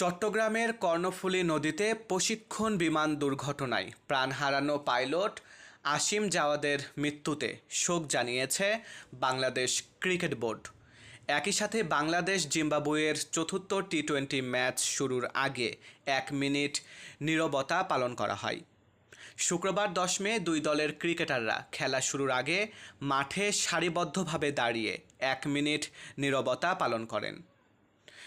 চট্টগ্রামের কর্ণফুলী নদীতে প্রশিক্ষণ বিমান দুর্ঘটনায় প্রাণ হারানো পাইলট আসিম জাওয়াদের মৃত্যুতে শোক জানিয়েছে বাংলাদেশ ক্রিকেট বোর্ড। একই সাথে বাংলাদেশ জিম্বাবুয়ের চতুর্থ টি টোয়েন্টি ম্যাচ শুরুর আগে এক মিনিট নীরবতা পালন করা হয়। শুক্রবার দশ মে দুই দলের ক্রিকেটাররা খেলা শুরুর আগে মাঠে সারিবদ্ধভাবে দাঁড়িয়ে এক মিনিট নীরবতা পালন করেন।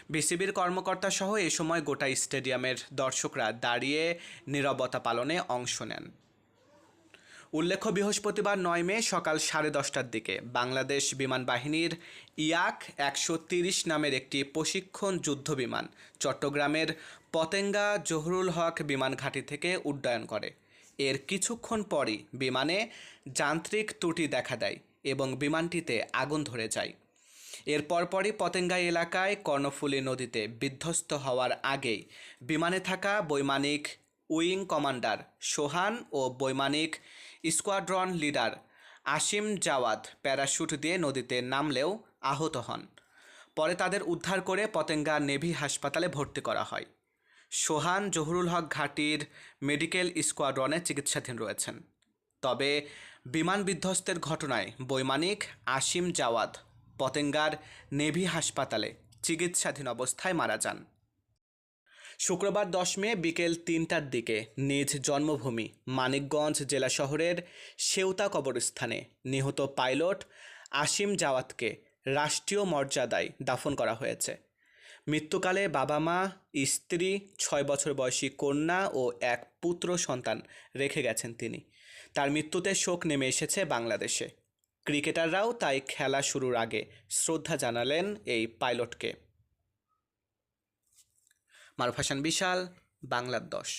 বিসিবির কর্মকর্তা সহ এ সময় গোটা স্টেডিয়ামের দর্শকরা দাঁড়িয়ে নীরবতা পালনে অংশ নেন। উল্লেখ্য, বৃহস্পতিবার নয় মে সকাল সাড়ে দশটার দিকে বাংলাদেশ বিমান বাহিনীর ইয়াক একশো তিরিশ নামের একটি প্রশিক্ষণ যুদ্ধ বিমান চট্টগ্রামের পতেঙ্গা জহুরুল হক বিমান ঘাঁটি থেকে উড্ডয়ন করে। এর কিছুক্ষণ পরই বিমানে যান্ত্রিক ত্রুটি দেখা দেয় এবং বিমানটিতে আগুন ধরে যায়। এর পরপরই পতেঙ্গা এলাকায় কর্ণফুলী নদীতে বিধ্বস্ত হওয়ার আগেই বিমানে থাকা বৈমানিক উইং কমান্ডার সোহান ও বৈমানিক squadron leader Asim Jawad parachute দিয়ে নদীতে নামলেও আহত হন। পরে তাদের উদ্ধার করে পতেঙ্গা নেভি হাসপাতালে ভর্তি করা হয়। সোহান জহুরুল হক ঘাটির মেডিকেল স্কোয়াড্রনে চিকিৎসাধীন রয়েছেন। তবে বিমান বিধ্বস্তের ঘটনায় বৈমানিক আসিম জাওয়াদ পতেঙ্গার নেভি হাসপাতালে চিকিৎসাধীন অবস্থায় মারা যান। শুক্রবার দশ মে বিকেল তিনটার দিকে নিজ জন্মভূমি মানিকগঞ্জ জেলা শহরের সেউতা কবরস্থানে নিহত পাইলট আসিম জাওয়াতকে রাষ্ট্রীয় মর্যাদায় দাফন করা হয়েছে। মৃত্যুকালে বাবা মা, স্ত্রী, ছয় বছর বয়সী কন্যা ও এক পুত্র সন্তান রেখে গেছেন তিনি। তার মৃত্যুতে শোক নেমে এসেছে বাংলাদেশে। ক্রিকেটাররাও তাই খেলা শুরুর আগে শ্রদ্ধা জানালেন এই পাইলটকে। মারুফ হাসান বিশাল বাংলার দশ।